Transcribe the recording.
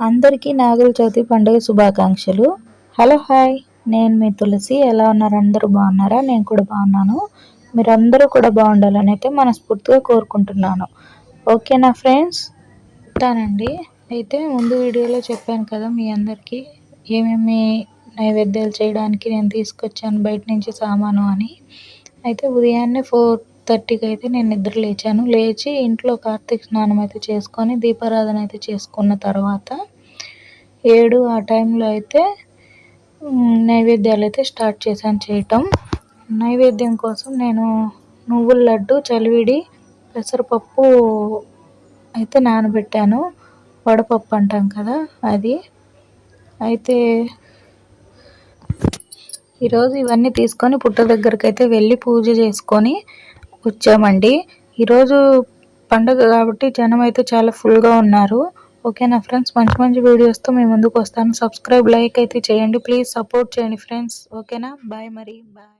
అందరికీ నాగుల చవితి పండుగ శుభాకాంక్షలు. Hello hi. నేను మీ తులసి. ఎలా ఉన్నారు? అందరూ బాగున్నారా? నేను కూడా బాగున్నాను. మీరందరూ కూడా బాగుండాలని అయితే మనస్ఫూర్తిగా కోరుకుంటున్నాను. ఓకేనా ఫ్రెండ్స్? చెప్తానండి అయితే ముందు వీడియోలో చెప్పాను కదా మీ అందరికీ ఏమేమి నైవేద్యాలు చేయడానికి నేను తీసుకొచ్చాను బయట నుంచి సామాను అని. అయితే ఉదయాన్నే ఫోర్ థర్టీకి అయితే నేను నిద్ర లేచాను. లేచి ఇంట్లో కార్తీక స్నానం అయితే చేసుకొని దీపారాధన అయితే చేసుకున్న తర్వాత ఏడు ఆ టైంలో అయితే నైవేద్యాలు అయితే స్టార్ట్ చేశాను చేయటం. నైవేద్యం కోసం నేను నువ్వుల లడ్డు చలివిడి పెసరపప్పు అయితే నానబెట్టాను. వడపప్పు అంటాం కదా అది. అయితే ఈరోజు ఇవన్నీ తీసుకొని పుట్ట దగ్గరికి అయితే వెళ్ళి పూజ చేసుకొని వచ్చామండి. ఈరోజు పండుగ కాబట్టి జనం అయితే చాలా ఫుల్గా ఉన్నారు. ఓకేనా ఫ్రెండ్స్? మంచి మంచి వీడియోస్తో మేము ముందుకు వస్తాను. సబ్స్క్రైబ్ లైక్ అయితే చేయండి. ప్లీజ్ సపోర్ట్ చేయండి ఫ్రెండ్స్. ఓకేనా? బాయ్ మరి. బాయ్.